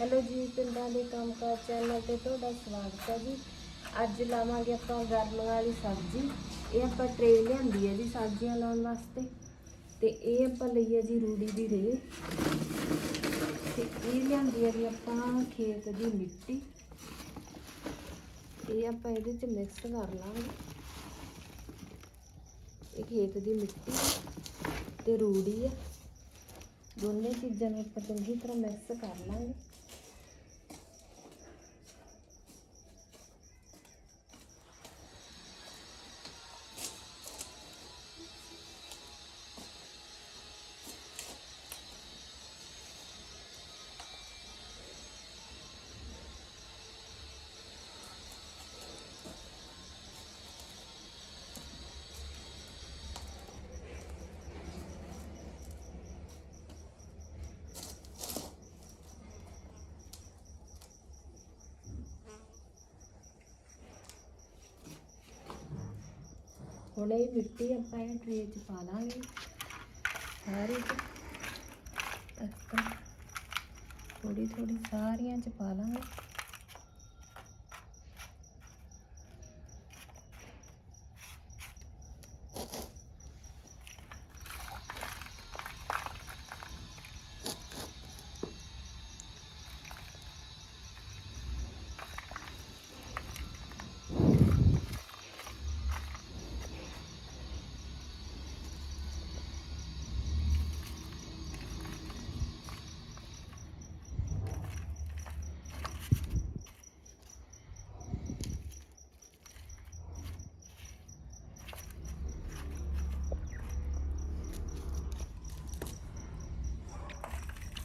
Hello ਜੀ, ਪਿੰਡਾਂ ਦੇ ਕੰਮਕਾਰ ਚੈਨਲ ਤੇ ਤੁਹਾਡਾ ਸਵਾਗਤ ਹੈ ਜੀ। ਅੱਜ ਲਾਵਾਂਗੇ ਆਪਾਂ ਗਰਮੀਆਂ ਵਾਲੀ ਸਬਜ਼ੀ। ਇਹ ਆਪਾਂ ਟਰੇ ਲਿਆਂਦੀ ਹੈ ਜੀ ਸਬਜ਼ੀਆਂ ਲਾਉਣ ਵਾਸਤੇ। ਤੇ ਇਹ ਆਪਾਂ ਲਈ ਹੈ ਜੀ ਰੂੜੀ ਦੀ ਰੇ ਤੇ ਇਹ ਲਿਆਂਦੀ ਹੈ ਜੀ ਆਪਾਂ ਖੇਤ ਦੀ ਮਿੱਟੀ। ਇਹ ਆਪਾਂ ਇਹਦੇ ਚ ਮਿਕਸ ਕਰ ਲਾਂਗੇ। ਇਹ ਖੇਤ ਦੀ ਮਿੱਟੀ ਤੇ ਰੂੜੀ ਹੈ। ਦੋਨੇ ਚੀਜ਼ਾਂ ਨੂੰ ਆਪਾਂ ਚੰਗੀ ਤਰ੍ਹਾਂ ਮਿਕਸ ਕਰ ਲਾਂਗੇ। ਹੁਣ ਇਹ ਮਿੱਟੀ ਆਪਾਂ ਇਹ ਟਰੇ 'ਚ ਪਾ ਲਾਂਗੇ। ਸਾਰੀ 'ਚ। ਥੋੜੀ ਥੋੜੀ ਸਾਰੀਆਂ 'ਚ ਪਾ ਲਾਂਗੇ।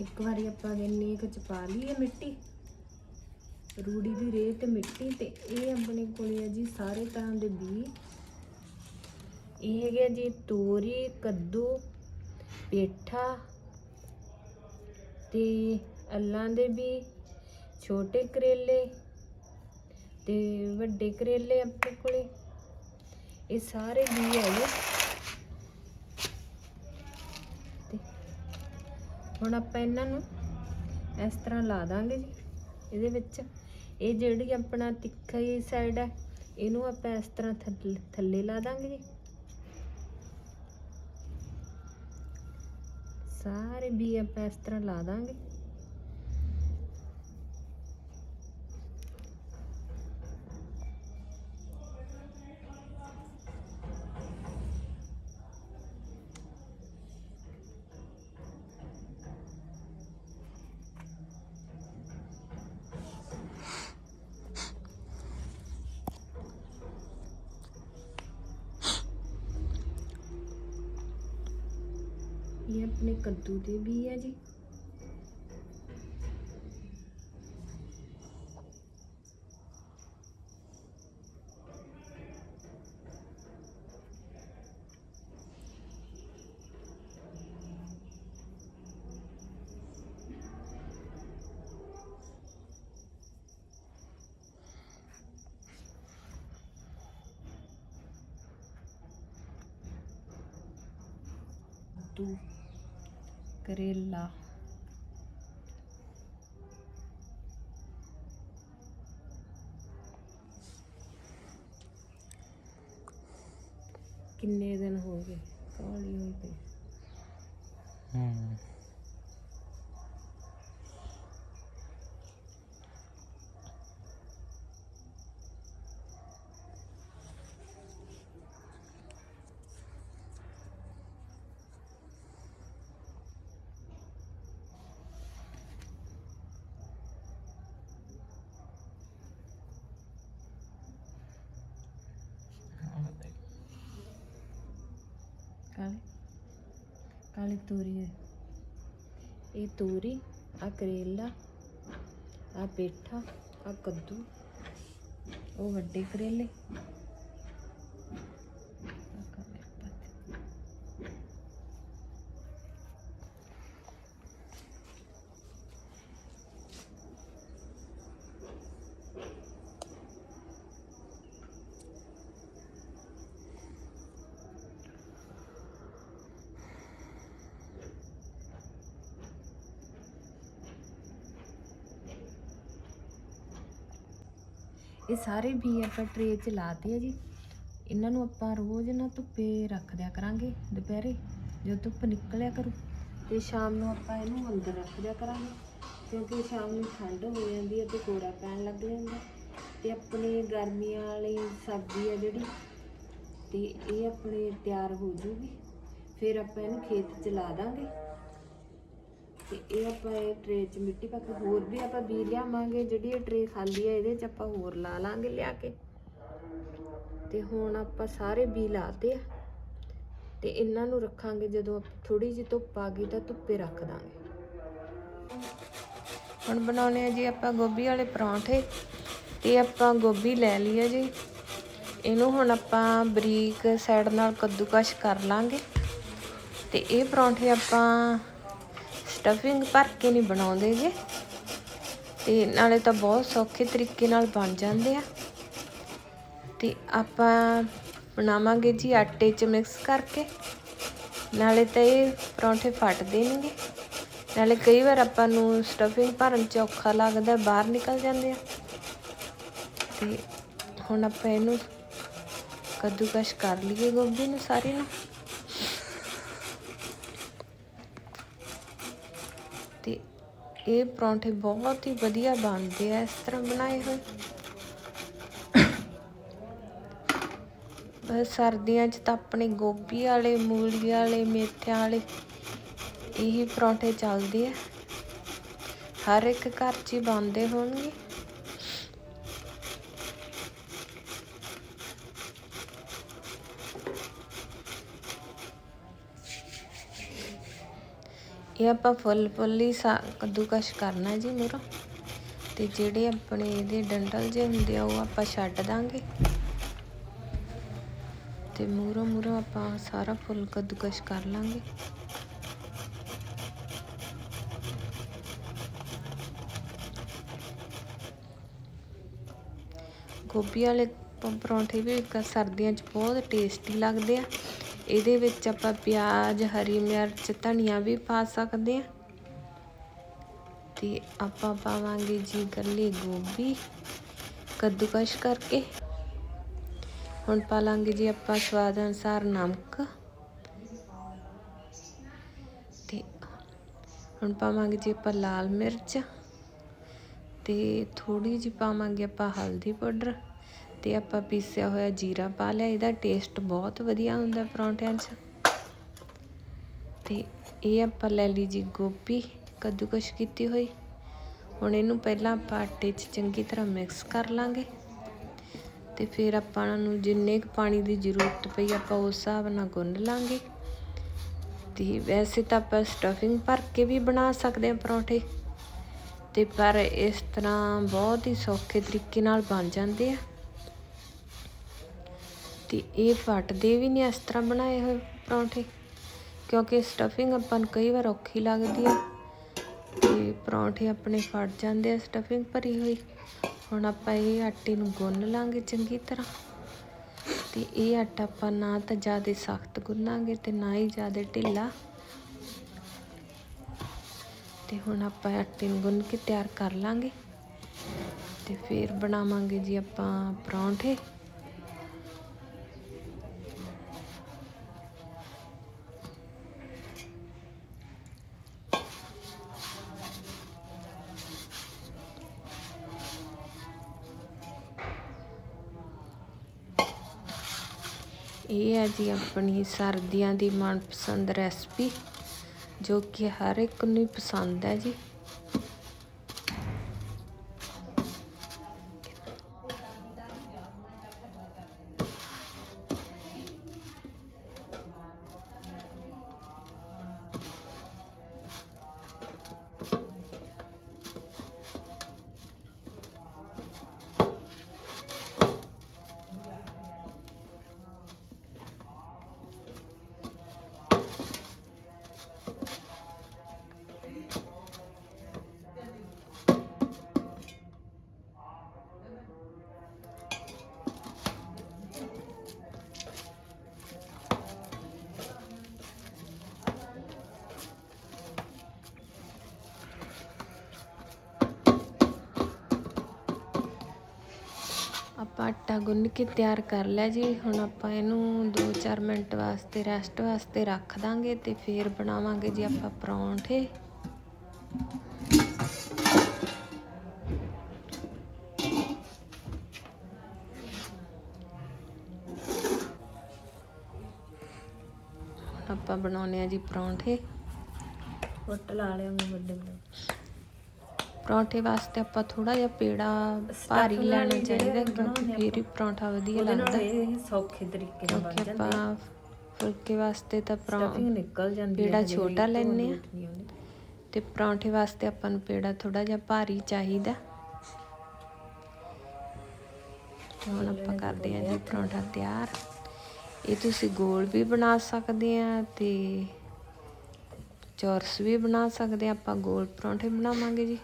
ਇੱਕ ਵਾਰੀ ਆਪਾਂ ਇੰਨੀ ਕੁ ਚ ਪਾ ਲਈਏ ਮਿੱਟੀ। ਰੂੜੀ ਦੀ ਰੇਤ ਤੇ ਮਿੱਟੀ ਤੇ ਇਹ ਆਪਣੇ ਕੋਲੇ ਆ ਜੀ ਸਾਰੇ ਤਰ੍ਹਾਂ ਦੇ ਬੀ ਇਹ ਹੈਗੇ ਆ ਜੀ ਤੋਰੀ, ਕੱਦੂ, ਪੇਠਾ ਤੇ ਅੱਲਾਂ ਦੇ ਬੀ ਛੋਟੇ ਕਰੇਲੇ ਤੇ ਵੱਡੇ ਕਰੇਲੇ ਆਪਣੇ ਕੋਲੇ। ਇਹ ਸਾਰੇ ਬੀ ਹੈਗੇ। ਹੁਣ ਆਪਾਂ ਇਹਨਾਂ ਨੂੰ ਇਸ ਤਰ੍ਹਾਂ ਲਾ ਦਾਂਗੇ ਜੀ। ਇਹਦੇ ਵਿੱਚ ਇਹ ਜਿਹੜੀ ਆਪਣਾ ਤਿੱਖੀ ਸਾਈਡ ਹੈ ਇਹਨੂੰ ਆਪਾਂ ਇਸ ਤਰ੍ਹਾਂ ਥੱਲੇ ਥੱਲੇ ਲਾ ਦਾਂਗੇ ਜੀ। ਸਾਰੇ ਵੀ ਆਪਾਂ ਇਸ ਤਰ੍ਹਾਂ ਲਾ ਦਾਂਗੇ। ਆਪਣੇ ਕੱਦੂ ਦੇ ਵੀ ਹੈ ਜੀ ਕੱਦੂ ਕਰੇਲਾ। ਕਿੰਨੇ ਦਿਨ ਹੋ ਗਏ? ਕਾਲੀ ਹੋਈ ਪਈ ਹੂੰ ਕਾਲੇ ਕਾਲੀ ਤੋਰੀ ਹੈ। ਇਹ ਤੋਰੀ ਆ ਕਰੇਲਾ ਪੇਠਾ ਆ ਕੱਦੂ ਉਹ ਵੱਡੇ ਕਰੇਲੇ ਇਹ ਸਾਰੇ ਬੀ ਆਪਾਂ ਟਰੇ 'ਚ ਲਾਤੇ ਆ ਜੀ। ਇਹਨਾਂ ਨੂੰ ਆਪਾਂ ਰੋਜ਼ ਨਾ ਧੁੱਪੇ ਰੱਖ ਦਿਆ ਕਰਾਂਗੇ, ਦੁਪਹਿਰੇ ਜਦੋਂ ਧੁੱਪ ਨਿਕਲਿਆ ਕਰੂ। ਤੇ ਸ਼ਾਮ ਨੂੰ ਆਪਾਂ ਇਹਨੂੰ ਅੰਦਰ ਰੱਖ ਦਿਆ ਕਰਾਂਗੇ, ਕਿਉਂਕਿ ਸ਼ਾਮ ਨੂੰ ਠੰਡ ਹੋ ਜਾਂਦੀ ਹੈ ਤੇ ਕੋੜਾ ਪੈਣ ਲੱਗ ਜਾਂਦਾ। ਤੇ ਆਪਣੇ ਗਰਮੀਆਂ ਵਾਲੀ ਸਬਜ਼ੀ ਆ ਜਿਹੜੀ, ਤੇ ਇਹ ਆਪਣੇ ਤਿਆਰ ਹੋ ਜੂਗੀ। ਫਿਰ ਆਪਾਂ ਇਹਨੂੰ ਖੇਤ 'ਚ ਲਾ ਦਾਂਗੇ। ਤੇ ਇਹ ਆਪਾਂ ਇਹ ਟਰੇ 'ਚ ਮਿੱਟੀ ਪਾ ਕੇ ਹੋਰ ਵੀ ਆਪਾਂ ਬੀ ਲਿਆਵਾਂਗੇ, ਜਿਹੜੀ ਇਹ ਟਰੇ ਖਾਲੀ ਹੈ ਇਹਦੇ 'ਚ ਆਪਾਂ ਹੋਰ ਲਾ ਲਾਂਗੇ ਲਿਆ ਕੇ। ਤੇ ਹੁਣ ਆਪਾਂ ਸਾਰੇ ਬੀ ਲਾਤੇ ਆ। ਤੇ ਇਹਨਾਂ ਨੂੰ ਰੱਖਾਂਗੇ, ਜਦੋਂ ਥੋੜੀ ਜਿਹੀ ਧੁੱਪ ਆ ਗਈ ਤਾਂ ਧੁੱਪੇ ਰੱਖ ਦਾਂਗੇ। ਹੁਣ ਬਣਾਉਣੇ ਆ ਜੀ ਆਪਾਂ ਗੋਭੀ ਵਾਲੇ ਪਰੌਂਠੇ। ਤੇ ਆਪਾਂ ਗੋਭੀ ਲੈ ਲਈ ਹੈ ਜੀ। ਇਹਨੂੰ ਹੁਣ ਆਪਾਂ ਬਰੀਕ ਸਾਈਡ ਨਾਲ ਕੱਦੂਕਸ਼ ਕਰ ਲਾਂਗੇ। ਤੇ ਇਹ ਪਰੌਂਠੇ ਆਪਾਂ ਸਟਫਿੰਗ ਭਰ ਕੇ ਨਹੀਂ ਬਣਾਉਂਦੇ ਜੇ ਤੇ ਨਾਲੇ ਤਾਂ ਬਹੁਤ ਸੌਖੇ ਤਰੀਕੇ ਨਾਲ ਬਣ ਜਾਂਦੇ ਆ। ਤੇ ਆਪਾਂ ਬਣਾਵਾਂਗੇ ਜੀ ਆਟੇ 'ਚ ਮਿਕਸ ਕਰਕੇ। ਨਾਲੇ ਤਾਂ ਇਹ ਪਰੌਂਠੇ ਫਟ ਦੇਣਗੇ ਨਾਲੇ ਕਈ ਵਾਰ ਆਪਾਂ ਨੂੰ ਸਟਫਿੰਗ ਭਰਨ 'ਚ ਔਖਾ ਲੱਗਦਾ, ਬਾਹਰ ਨਿਕਲ ਜਾਂਦੇ ਆ। ਤੇ ਹੁਣ ਆਪਾਂ ਇਹਨੂੰ ਕੱਦੂਕਸ਼ ਕਰ ਲਈਏ ਗੋਭੀ ਨੂੰ ਸਾਰੀ ਨੂੰ। ਇਹ ਪਰੌਂਠੇ ਬਹੁਤ ਹੀ ਵਧੀਆ ਬਣਦੇ ਆ, ਇਸ ਤਰ੍ਹਾਂ ਬਣਾਏ ਹੋਏ। ਬਸ ਸਰਦੀਆਂ 'ਚ ਤਾਂ ਆਪਣੇ ਗੋਭੀ ਵਾਲੇ ਮੂਲੀ ਵਾਲੇ, ਮੇਥਿਆਂ ਵਾਲੇ ਇਹੀ ਪਰੌਂਠੇ ਚੱਲਦੇ ਆ। ਹਰ ਇੱਕ ਘਰ 'ਚ ਹੀ ਬਣਦੇ ਹੋਣਗੇ। ਇਹ ਆਪਾਂ ਫੁੱਲ ਫੁੱਲ ਹੀ ਸਾ, ਕੱਦੂਕਸ਼ ਕਰਨਾ ਜੀ ਮੂਰੋਂ ਤੇ ਜਿਹੜੇ ਆਪਣੇ ਇਹਦੇ ਡੰਡਲ ਜੇ ਹੁੰਦੇ ਆ, ਉਹ ਆਪਾਂ ਛੱਡ ਦਾਂਗੇ। ਤੇ ਮੂਰੋਂ ਮੂਰੋਂ ਆਪਾਂ ਸਾਰਾ ਫੁੱਲ ਕੱਦੂਕਸ਼ ਕਰ ਲਾਂਗੇ। ਗੋਭੀ ਵਾਲੇ ਪਰੌਂਠੇ ਵੀ ਸਰਦੀਆਂ 'ਚ ਬਹੁਤ ਟੇਸਟੀ ਲੱਗਦੇ ਆ। ਇਹਦੇ ਵਿੱਚ ਆਪਾਂ ਪਿਆਜ਼, ਹਰੀ ਮਿਰਚ, ਧਨੀਆ ਵੀ ਪਾ ਸਕਦੇ ਆ ਤੇ ਆਪਾਂ ਪਾਵਾਂਗੇ ਜੀ ਗੱਲੀ ਗੋਭੀ ਕੱਦੂਕਸ਼ ਕਰਕੇ। ਹੁਣ ਪਾ ਲਾਂਗੇ ਜੀ ਆਪਾਂ ਸਵਾਦ ਅਨੁਸਾਰ ਨਮਕ। ਤੇ ਹੁਣ ਪਾਵਾਂਗੇ ਜੀ ਆਪਾਂ ਲਾਲ ਮਿਰਚ। ਤੇ ਥੋੜੀ ਜਿਹੀ ਪਾਵਾਂਗੇ ਆਪਾਂ ਹਲਦੀ ਪਾਊਡਰ। ਤੇ ਆਪਾਂ ਪੀਸਿਆ ਹੋਇਆ ਜੀਰਾ ਪਾ ਲਿਆ, ਇਹਦਾ ਟੇਸਟ ਬਹੁਤ ਵਧੀਆ ਹੁੰਦਾ ਪਰੌਂਠਿਆਂ 'ਚ। ਤੇ ਇਹ ਆਪਾਂ ਲੈ ਲਈ ਜੀ ਗੋਭੀ, ਕੱਦੂਕਸ਼ ਕੀਤੀ ਹੋਈ। ਹੁਣ ਇਹਨੂੰ ਪਹਿਲਾਂ ਆਪਾਂ ਆਟੇ 'ਚ ਚੰਗੀ ਤਰ੍ਹਾਂ ਮਿਕਸ ਕਰ ਲਾਂਗੇ। ਤੇ ਫਿਰ ਆਪਾਂ ਨੂੰ ਜਿੰਨੇ ਕੁ ਪਾਣੀ ਦੀ ਜ਼ਰੂਰਤ ਪਈ ਆਪਾਂ ਉਸ ਹਿਸਾਬ ਨਾਲ ਗੁੰਨ ਲਾਂਗੇ। ਤੇ ਵੈਸੇ ਤਾਂ ਆਪਾਂ ਸਟਫਿੰਗ ਭਰ ਕੇ ਵੀ ਬਣਾ ਸਕਦੇ ਹਾਂ ਪਰੌਂਠੇ। ਤੇ ਪਰ ਇਸ ਤਰ੍ਹਾਂ ਬਹੁਤ ਹੀ ਸੌਖੇ ਤਰੀਕੇ ਨਾਲ ਬਣ ਜਾਂਦੇ ਆ। ਤੇ ਇਹ ਫਟਦੇ ਵੀ ਨਹੀਂ ਇਸ ਤਰ੍ਹਾਂ ਬਣਾਏ ਹੋਏ ਪਰੌਂਠੇ, ਕਿਉਂਕਿ ਸਟਫਿੰਗ ਆਪਾਂ ਨੂੰ ਕਈ ਵਾਰ ਔਖੀ ਲੱਗਦੀ ਆ। ਤੇ ਪਰੌਂਠੇ ਆਪਣੇ ਫਟ ਜਾਂਦੇ ਆ ਸਟਫਿੰਗ ਭਰੀ ਹੋਈ। ਹੁਣ ਆਪਾਂ ਇਹ ਆਟੇ ਨੂੰ ਗੁੰਨ ਲਾਂਗੇ ਚੰਗੀ ਤਰ੍ਹਾਂ। ਤੇ ਇਹ ਆਟਾ ਆਪਾਂ ਨਾ ਤਾਂ ਜ਼ਿਆਦਾ ਸਖਤ ਗੁੰਨਾਂਗੇ ਤੇ ਨਾ ਹੀ ਜ਼ਿਆਦਾ ਢਿੱਲਾ। ਤੇ ਹੁਣ ਆਪਾਂ ਆਟੇ ਨੂੰ ਗੁੰਨ ਕੇ ਤਿਆਰ ਕਰ ਲਾਂਗੇ। ਤੇ ਫਿਰ ਬਣਾਵਾਂਗੇ ਜੀ ਆਪਾਂ ਪਰੌਂਠੇ। ਇਹ ਹੈ ਜੀ ਆਪਣੀ ਸਰਦੀਆਂ ਦੀ ਮਨਪਸੰਦ ਰੈਸਪੀ ਜੋ ਕਿ ਹਰ ਇੱਕ ਨੂੰ ਹੀ ਪਸੰਦ ਹੈ ਜੀ। ਆਟਾ ਗੁੰਨ ਕੇ ਤਿਆਰ ਕਰ ਲਿਆ ਜੀ। ਹੁਣ ਆਪਾਂ ਇਹਨੂੰ 2-4 ਮਿੰਟ ਵਾਸਤੇ ਰੈਸਟ ਵਾਸਤੇ ਰੱਖ ਦਾਂਗੇ ਤੇ ਫੇਰ ਬਣਾਵਾਂਗੇ ਜੀ ਆਪਾਂ ਪਰੌਂਠੇ। ਆਪਾਂ ਬਣਾਉਣੇ ਆ ਜੀ ਪਰੌਂਠੇ। ਫੁੱਟ ਲਾ ਲਿਆ ਮੈਂ ਵੱਡੇ ਵੱਡੇ। ਪਰੌਂਠੇ ਵਾਸਤੇ ਆਪਾਂ ਥੋੜਾ ਜਿਹਾ ਪੇੜਾ ਭਾਰੀ ਲੈਣਾ ਚਾਹੀਦਾ ਕਿਉਂਕਿ ਫੇਰ ਹੀ ਪਰੌਂਠਾ ਵਧੀਆ ਉਹਦੇ ਨਾਲ ਲੱਗਦਾ। ਇਹ ਸੌਖੇ ਤਰੀਕੇ ਨਾਲ ਬਣ ਕਿਉਂਕਿ ਜਾਂਦੇ ਆਪਾਂ ਫੁਲਕੇ ਵਾਸਤੇ ਤਾਂ ਸਟਫਿੰਗ ਪਰੌਂ ਨਿਕਲ ਜਾਂਦੀ ਪੇੜਾ ਛੋਟਾ ਵੀ ਲੈਂਦੇ ਆ। ਤੇ ਪਰੌਂਠੇ ਵਾਸਤੇ ਆਪਾਂ ਨੂੰ ਪੇੜਾ ਥੋੜਾ ਜਿਹਾ ਭਾਰੀ ਚਾਹੀਦਾ। ਤੇ ਹੁਣ ਆਪਾਂ ਕਰਦੇ ਹਾਂ ਜੀ ਪਰੌਂਠਾ ਤਿਆਰ। ਇਹ ਤੁਸੀਂ ਗੋਲ ਵੀ ਬਣਾ ਸਕਦੇ ਆ ਤੇ ਚੌਰਸ ਵੀ ਬਣਾ ਸਕਦੇ ਆ। ਆਪਾਂ ਗੋਲ ਪਰੌਂਠੇ ਬਣਾਵਾਂਗੇ ਜੀ।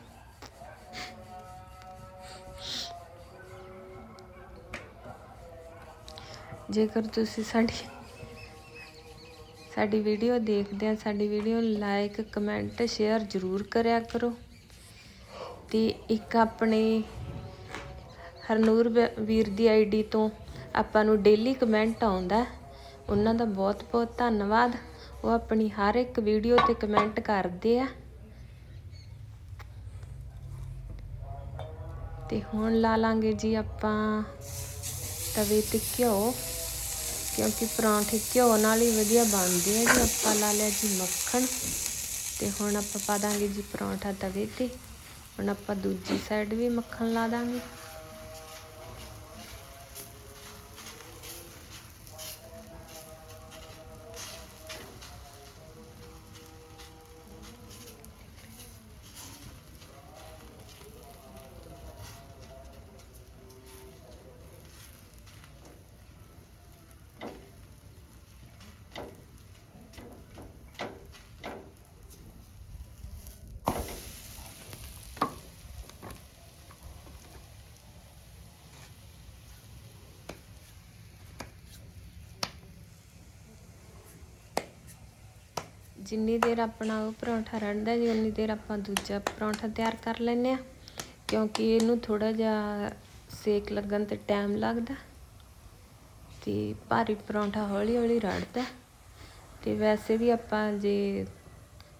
ਜੇਕਰ ਤੁਸੀਂ ਸਾਡੀ ਸਾਡੀ ਵੀਡੀਓ ਦੇਖਦੇ ਆ, ਸਾਡੀ ਵੀਡੀਓ ਲਾਈਕ ਕਮੈਂਟ ਸ਼ੇਅਰ ਜ਼ਰੂਰ ਕਰਿਆ ਕਰੋ। ਤੇ ਇੱਕ ਆਪਣੇ ਹਰਨੂਰ ਵ- ਵੀਰ ਦੀ ਆਈਡੀ ਤੋਂ ਆਪਾਂ ਨੂੰ ਡੇਲੀ ਕਮੈਂਟ ਆਉਂਦਾ ਉਹਨਾਂ ਦਾ ਬਹੁਤ ਬਹੁਤ ਧੰਨਵਾਦ। ਉਹ ਆਪਣੀ ਹਰ ਇੱਕ ਵੀਡੀਓ ਤੇ ਕਮੈਂਟ ਕਰਦੇ ਆ। ਤੇ ਹੁਣ ਲਾ ਲਾਂਗੇ ਜੀ ਆਪਾਂ ਤਵੇ ਤੇ ਘਿਓ। ਕਿਉਂਕਿ ਪਰੌਂਠੇ ਘਿਓ ਨਾਲ ਹੀ ਵਧੀਆ ਬਣਦੇ ਆ ਜੀ। ਆਪਾਂ ਲਾ ਲਿਆ ਜੀ ਮੱਖਣ ਤੇ ਹੁਣ ਆਪਾਂ ਪਾ ਦਾਂਗੇ ਜੀ ਪਰੌਂਠਾ ਤਵੇ ਤੇ। ਹੁਣ ਆਪਾਂ ਦੂਜੀ ਸਾਈਡ ਵੀ ਮੱਖਣ ਲਾ ਦਾਂਗੇ। ਜਿੰਨੀ ਦੇਰ ਆਪਣਾ ਉਹ ਪਰੌਂਠਾ ਰੜਦਾ, ਜੀ ਉਨੀ ਦੇਰ ਆਪਾਂ ਦੂਜਾ ਪਰੌਂਠਾ ਤਿਆਰ ਕਰ ਲੈਂਦੇ ਆ ਕਿਉਂਕਿ ਇਹਨੂੰ ਥੋੜਾ ਜਿਹਾ ਸੇਕ ਲੱਗਣ ਤੇ ਟਾਈਮ ਲੱਗਦਾ ਤੇ ਭਾਰੀ ਪਰੌਂਠਾ ਹੌਲੀ ਹੌਲੀ ਰੜਦਾ। ਤੇ ਵੈਸੇ ਵੀ ਆਪਾਂ ਜੇ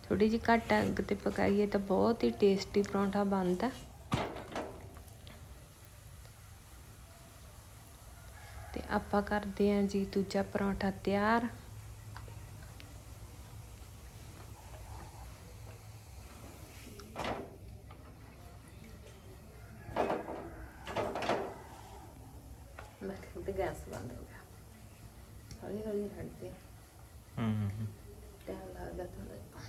ਥੋੜੀ ਜਿਹੀ ਘੱਟ ਅੱਗ ਤੇ ਪਕਾਈਏ ਤਾਂ ਬਹੁਤ ਹੀ ਟੇਸਟੀ ਪਰੌਂਠਾ ਬਣਦਾ। ਤੇ ਆਪਾਂ ਕਰਦੇ ਹਾਂ ਜੀ ਦੂਜਾ ਪਰੌਂਠਾ ਤਿਆਰ ਮੈਂ ਕਿਹਾ ਗੈਸ ਬੰਦ ਹੋ ਗਿਆ ਹੌਲੀ ਹੌਲੀ ਰੜਦੇ ਹੂੰ ਟਾਈਮ ਲੱਗਦਾ ਥੋੜਾ ਜਿਹਾ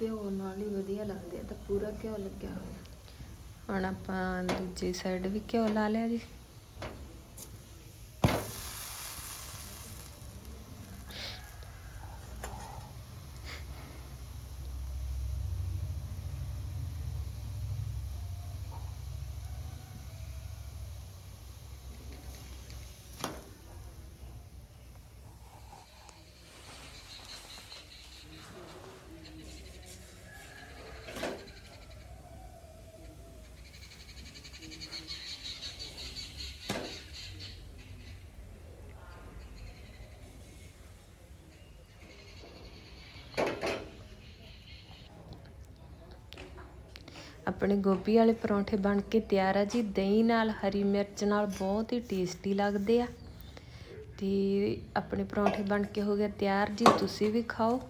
ਘਿਓ ਨਾਲ ਹੀ ਵਧੀਆ ਲੱਗਦੇ ਆ, ਤਾਂ ਪੂਰਾ ਘਿਓ ਲੱਗਿਆ ਹੋਇਆ। ਹੁਣ ਆਪਾਂ ਦੂਜੀ ਸਾਈਡ ਵੀ ਘਿਓ ਲਾ ਲਿਆ ਜੀ। ਆਪਣੇ ਗੋਭੀ ਵਾਲੇ ਪਰੌਂਠੇ ਬਣ ਕੇ ਤਿਆਰ ਆ ਜੀ। ਦਹੀਂ ਨਾਲ ਹਰੀ ਮਿਰਚ ਨਾਲ ਬਹੁਤ ਹੀ ਟੇਸਟੀ ਲੱਗਦੇ ਆ। ਤੇ ਆਪਣੇ ਪਰੌਂਠੇ ਬਣ ਕੇ ਹੋ ਗਿਆ ਤਿਆਰ ਜੀ। ਤੁਸੀਂ ਵੀ ਖਾਓ।